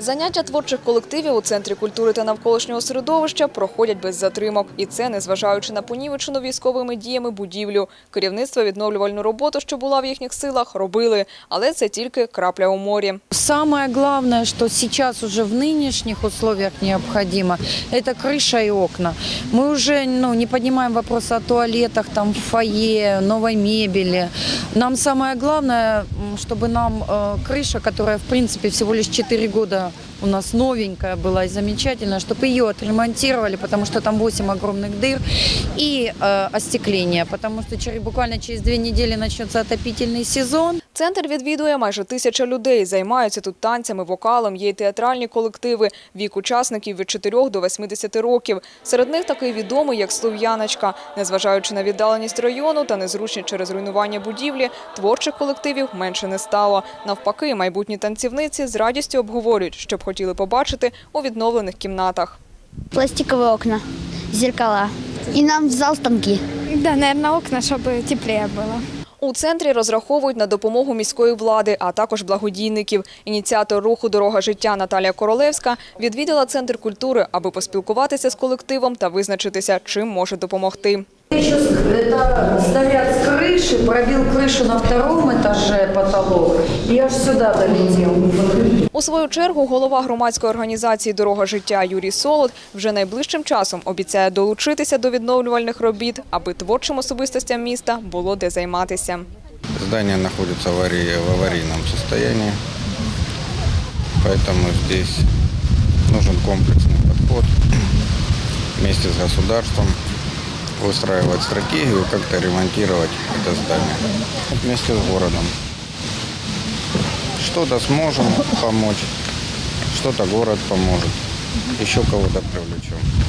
Заняття творчих колективів у Центрі культури та навколишнього середовища проходять без затримок. І це незважаючи на понівечену військовими діями будівлю. Керівництво відновлювальну роботу, що була в їхніх силах, робили. Але це тільки крапля у морі. Самое главное, что сейчас уже в нынешних условиях необходимо, это крыша и окна. Мы уже ну, не поднимаем вопрос о туалетах, там, фойе, новой мебели. Нам самое главное, м, чтобы нам э, крыша, которая, в принципе, всего лишь 4 года у нас новенькая была и замечательная, чтобы ее отремонтировали, потому что там 8 огромных дыр, и э, остекление, потому что через, буквально через две недели начнется отопительный сезон. Центр відвідує майже тисяча людей. Займаються тут танцями, вокалом, є й театральні колективи. Вік учасників від 4 до 80 років. Серед них такий відомий, як Слов'яночка. Незважаючи на віддаленість району та незручність через руйнування будівлі, творчих колективів менше не стало. Навпаки, майбутні танцівниці з радістю обговорюють, що б хотіли побачити у відновлених кімнатах. пластиковые окна, зеркала. И нам в зал станки. Да, наверное, окна, чтобы теплее было. У центрі розраховують на допомогу міської влади, а також благодійників. Ініціатор руху Дорога життя Наталія Королевська відвідала центр культури, аби поспілкуватися з колективом та визначитися, чим може допомогти. Еще это снаряд с крыши, пробил крышу на втором этаже потолок и аж сюда долетел. У свою чергу голова громадської організації Дорога життя Юрій Солод вже найближчим часом обіцяє долучитися до відновлювальних робіт, аби творчим особистостям міста було де займатися. Здание находится в аварии- в аварийном состоянии, поэтому здесь нужен комплексный подход вместе с государством, выстраивать стратегию, как-то ремонтировать это здание вместе с городом. Что-то сможем помочь, что-то город поможет, еще кого-то привлечем.